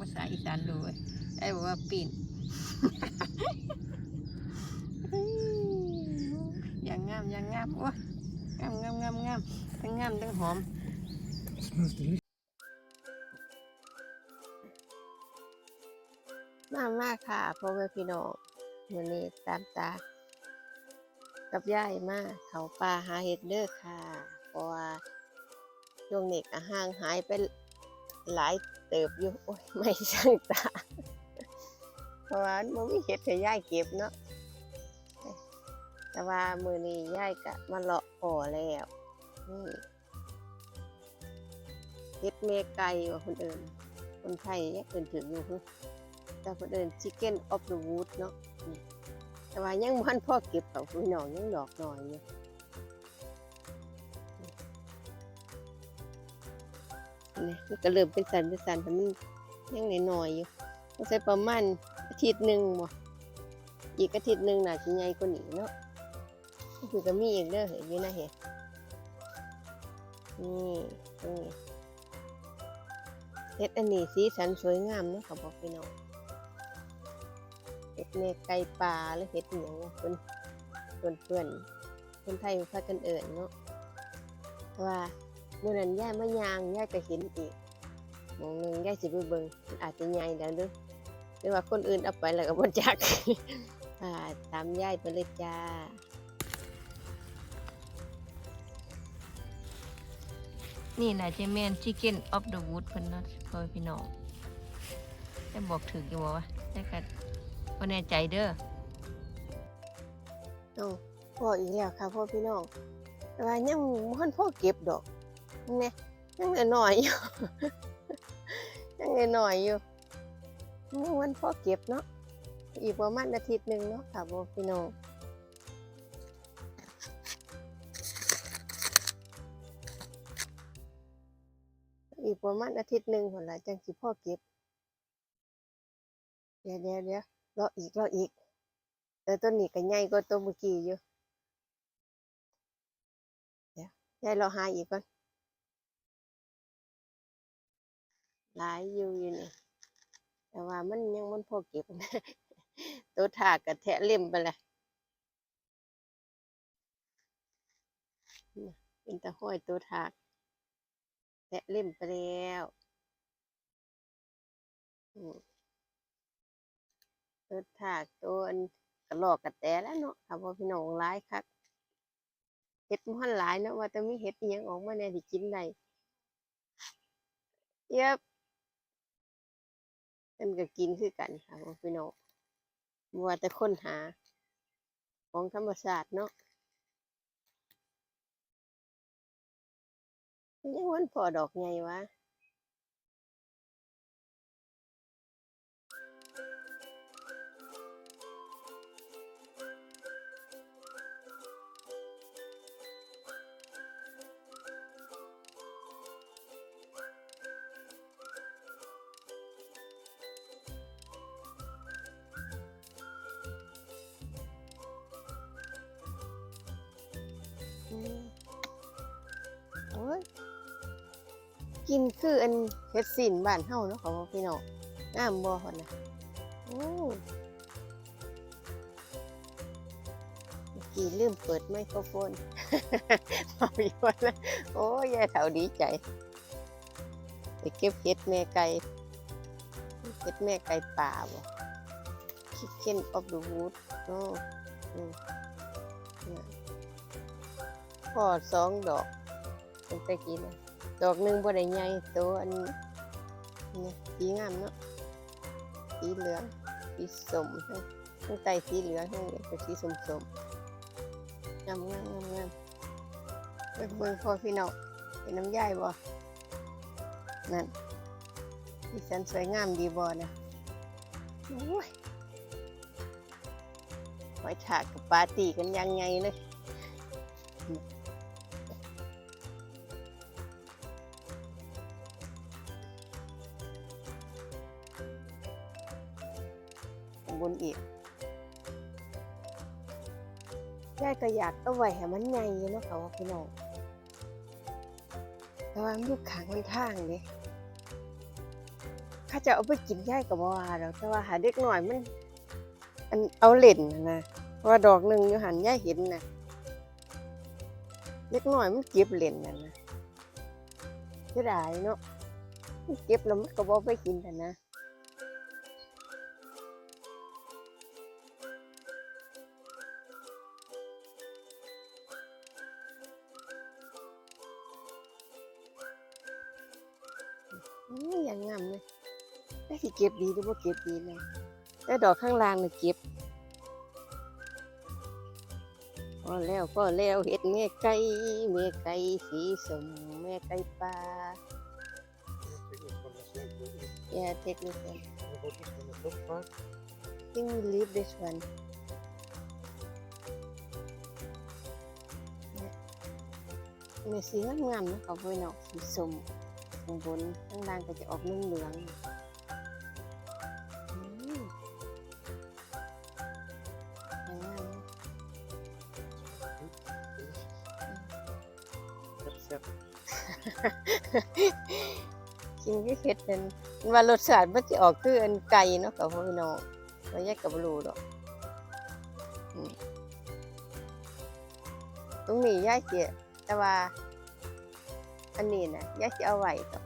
ภาษาอีสานดูเว้ยได้บอกว่าปีนอย่างงามอย่างงามโอ้ยงามงามงามงามทั้งงามทั้งหอม smells delicious. มามาค่ะพ่อแม่พี่น้องวันนี้ตามตา กับยายมาเขาป่าหาเห็ดเด้อค่ะ เพราะว่าช่วงนี้ก็ห่างหายไปหลาย เติบอยู่โอ้ยไม่ช่างตาเพราะว่ามันมีเห็ดให้ยายเก็บเนาะแต่ว่ามือนี้ยายก็มาเลาะพอแล้วนี่เห็ดเมไก่ว่าคนอื่นคนไทยเนี่ยเอินถึงอยู่คือแต่คนอื่น chicken of the wood เนาะแต่ว่ายังมันพ่อเก็บเขาพี่น้องยังดอกหน่อยอยู่ นี่มันก็เริ่มเป็นสันเป็นสันแต่มันยังหน่อยๆอยู่ต้องใช้ประมาณอาทิตย์หนึ่งบ่อีกอาทิตย์หนึ่งน่าจะใหญ่กว่านี้เนาะก็คือก็มีอีกเด้อเห็นอยู่นะเห็นนี่ตรงนี้เฮ็ดอันนี้สีสันสวยงามเนาะค่ะบอกพี่น้องเฮ็ดเมไก่ปลาหรือเฮ็ดอหย่างเพิ่นเพื่อนเพื่อนคนไทยพากันเอิ้นเนาะว่า มื่อนั้นย่ายมายางย่ายก็เห็นอีกหมองหนึงย่ายสิไปเบิ่งมันอาจจะใหญ่แล้วเด้อหรือว่าคนอื่นเอาไปแล้วก็บ่จักอ่าตามย่ายไปเลยจ้านี่นะเจแมนชิคเก้นออฟเดอะวูดเพิ่นเนาะพ่อพี่น้องได้บอกถึงอยู่บ่วะได้กันบ่แน่ใจเด้อโอ้พ่ออีกแล้วค่ะพ่อพี่น้องแต่ว่ายังบ่ทันพ่อเก็บดอก นี่ยังเหลือหน่อยอยู่ยังเหลือหน่อยอยู่ยังวันพ่อเก็บเนาะอีกประมาณอาทิตย์หนึ่งเนาะค่ะพ่อพี่น้องอีกประมาณอาทิตย์หนึ่งผลละจังสิพ่อเก็บ เดี๋ยวเดี๋ยวเดี๋ยวรออีกรออีกแต่ต้นนี้ก็ใหญ่กว่าต้นเมื่อกี้อยู่ เดี๋ยวยายรอหาอีกก่อน หลายอยู่อยู่นี่แต่ว่ามันยังมันพอเก็บตัวถากกระแทะเล่มไปเลยน่ะเป็นตะห้อยตัวถากแทะเล่มไปแล้วตัวถากตัวอันกระหลอกกระแตแล้วเนาะค่ะพ่อพี่น้องหลายคักเห็ดมันหลายเนาะว่าแต่มีเห็ดยังออกมาแน่ที่กินได้เย็บ มันก็กินคือกันค่ะพ่อพี่น้องบัวแต่ค้นหา ของธรรมชาติเนาะยังวันพอดอกไงวะ โอ้ยกินคืออันเฮ็ดสินบ้านเฮาเนาะของพี่น้องงามบ่คนน่ะโอ้เมื่อกี้ลืมเปิดไมโครโฟนมามีวันนะโอ้ยายเฒ่าดีใจไปเก็บเห็ดแม่ไก่เห็ดแม่ไก่ป่าบ่ Chicken of the Wood โอ้นี่พอสองดอก เป็นตะกี้นะดอกหนึ่งบ่ได้ใหญ่ตัวอันนี้สีงามเนาะสีเหลืองสีสมทั้งทั้งใต้สีเหลืองทั้งนี้เป็นสีสมสมงามงามงามงามเบิ่งเบิ่งพอพี่น้องเป็นน้ำย่ายบ่นั่นสีสันสวยงามดีบ่นะโอ้ยไว้ฉากกับปาร์ตี้กันยังไงเลย นอีกยายก็อยากเอาไว้ให้มันใหญ่เนาะค่ะว่าพี่น้องแต่ว่ามันอยู่ขางมันทางเด้ขเขาจะเอาไปกินยายกับว่าดอกแต่ว่าหาเด็กหน่อยมันอันเอาเล่นนะว่าดอกหนึ่งอยู่หันย่ายเห็นนะเด็กหน่อยมันเก็บเล่นนะนะเสียดายเนาะมันเก็บแล้วมันก็บ่ไปกินแต่นะ แต่สิเก็บดีหรือบ่าเก็บดีนะแต่ดอกข้างล่างน่ะเก็บพอแล้วพอแล้วเฮ็ดแม่ไก่แม่ไก่สีสมแม่ไก่ปลา Yeah, take this one. I think we leave this one. เนื้อสีงามๆนะเขาไปเนาะสีสมข้างบนข้างล่างก็จะออกเหลืองๆ เฮ็ดเป็นว่ารสชาติมันสิออกคืออันไก่เนาะกับพ่อพี่น้องบ่แยกกับรูดอกตรงนี้ยายสิแต่ว่า อันนี้นะยายสิเอาไว้ต่อ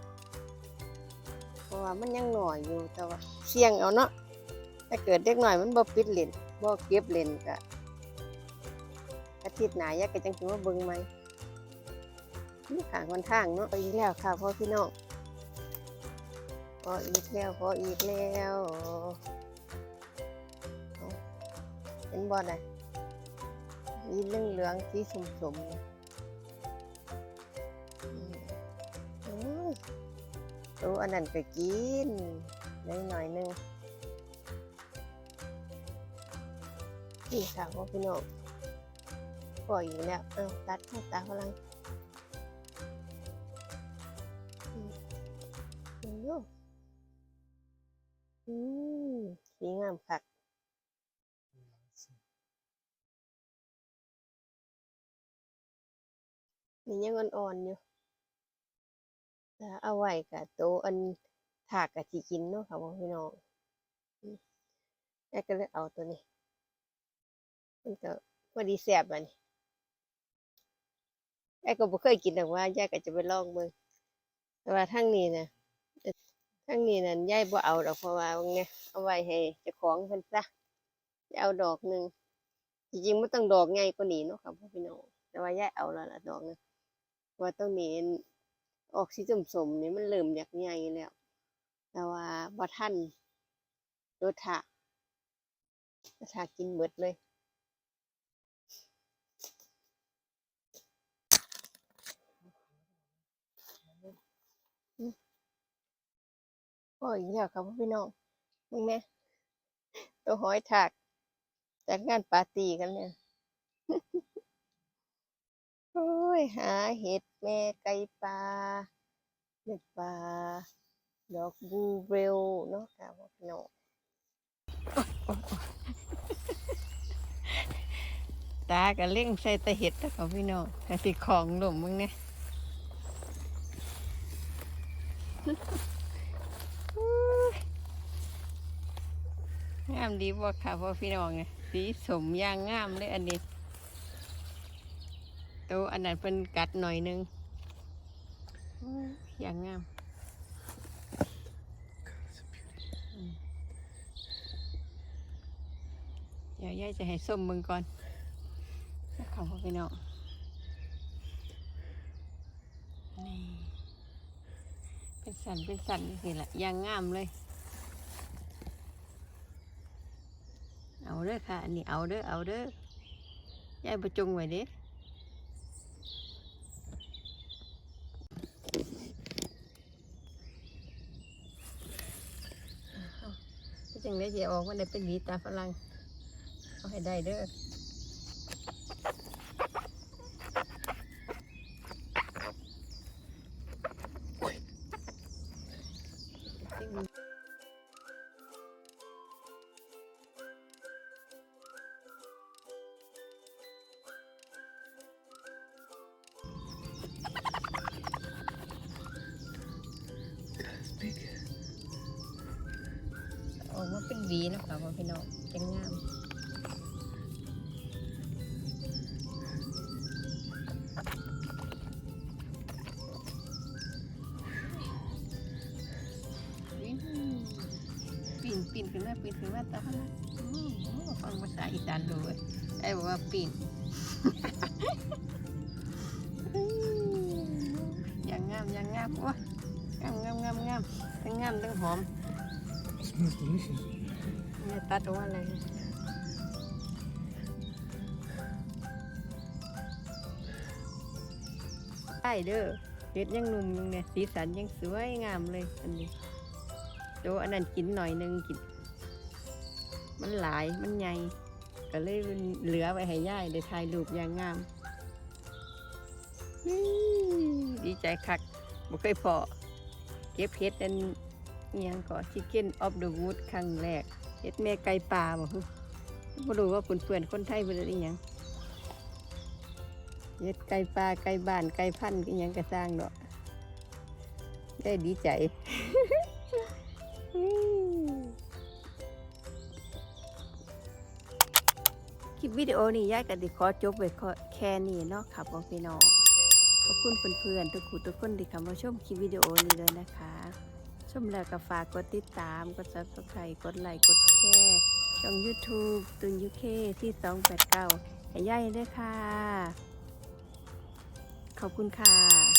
เพราะว่ามันยังหน่อยอยู่แต่ว่าเสี่ยงเอาเนาะถ้าเกิดเด็กหน่อยมันบ่ปิดเลนบ่เก็บเลนก็อาทิตย์หน้ายายก็จังสิมาเบิ่งใหมนี่ข้างคนทางเนาะไปอีกแล้วค่ะพ่อพี่น้อง ออีกแล้วพออีกแล้วเห็นบอลอะมีเหลืองเหลืองๆสีสมสมๆอืมโอ้ยตัวอันนั้นก็กินได้หน่อยหนึงนี่ค่ะพี่น้องพออีกแล้วเอาตัดเข้าตาพลัง อืมสีงามคักนี่ยังอ่อนๆอยู่แต่เอาไว้กับโตอันถากกะทิกินเนาะค่ะพ่อพี่น้องแม่ก็เลยเอาตัวนี้ มันก็พอดีแซ่บอันนี้แม่ก็บ่เคยกินแต่ว่าแย่าก็จะไปลองเบิ่งแต่ว่าทั้งนี้นะ ทั้งนี้นั่นยายบ่เอาดอกเพราะว่าไงเอาไว้ให้เจ้าของเพิ่นซะจะเอาดอกหนึ่งจริงๆไมันต้องดอกใหญ่กว่านี้เนาะค่ะพ่อพี่น้องแต่ว่ายายเอาแล้วละดอกนึงเพราะว่าต้นนี้ออกสีส้มนี่มันเริ่มอยากใหญ่แล้ว แต่ว่าบ่ทันรถถากรถถากกินเบิดเลย โอ้ยอีกแล้วค่ะพ่อพี่น้องมึงแม่ตัวหอยถากจัดงานปาร์ตี้กันเนี่ยโอ้ยหาเห็ดแม่ไก่ปลาเห็ดปลาดอกบูเบลเนาะค่ะพ่อพี่น้องตาก็เล่งใส่แตะเห็ดแล้วค่ะพี่น้องกะสิของหล่มมึงเนี่ย งามดีบ่ค่ะพ่อพี่น้องไงสีสมย่างงามเลยอันนี้ตัวอันนั้นเป็นกัดหน่อยหนึงอย่างงามเดี๋ยวยายจะให้ส้มมึงก่อนนะคะพ่อพี่น้องนี่เป็นสันเป็นสันนี่แหละย่างงามเลย เอาเด้อค่ะ อันนี้เอาเด้อ เอาเด้อยายประจงไว้เด้ก็จังได้จะออกว่าได้เป็นหวีตาฝรั่งเอาให้ได้เด้อ หวีนะคะพ่อพี่น้องจังงามปีนปีนขึ้นมาปีนขึ้นมาตาละอืมฟังภาษาอีสานดูเว้ยไอ้บอกว่าปีนอย่างงามอย่างงามโอ้ยงามงามงามงามทั้งงามทั้งหอม ม่ตัดออกมาอะไรได้เด้อเห็ดยังหนุ่มยู่เนี่ยสีสันยังสวยงามเลยอันนี้โตอันนั้นกินหน่อยหนึงกิน มันหลายมันใหญ่ก็เลยเหลือไว้ให้ย่ายได้ถ่ายรูปอย่างงามดีใจคักบ่เคยพอเก็บเห็ดอัน เอียงก่อชิคเก้นออฟเดอะวูดครั้งแรกเฮ็ดแม่ไก่ป่าบ่ฮึบ่รู้ว่าเพื่อนๆคนไทยเพิ่นเฮ็ดอีหยังเฮ็ดไก่ป่าไก่บ้านไก่พันธุ์อีหยังก็สร้างดอกได้ดีใจคลิปวิดีโอนี้ยายก็สิขอจบไว้แค่นี้เนาะค่ะพ่อพี่น้องขอบคุณเพื่อนๆทุกคนทุกคนที่เข้ามาชมคลิปวิดีโอนี้เลยนะคะ ชมแล้วก็ฝากกดติดตาม กด subscribe กดไลค์ กดแชร์ ช่อง YouTube ตุนยูเคที่289ให้ย่ายด้วยค่ะ ขอบคุณค่ะ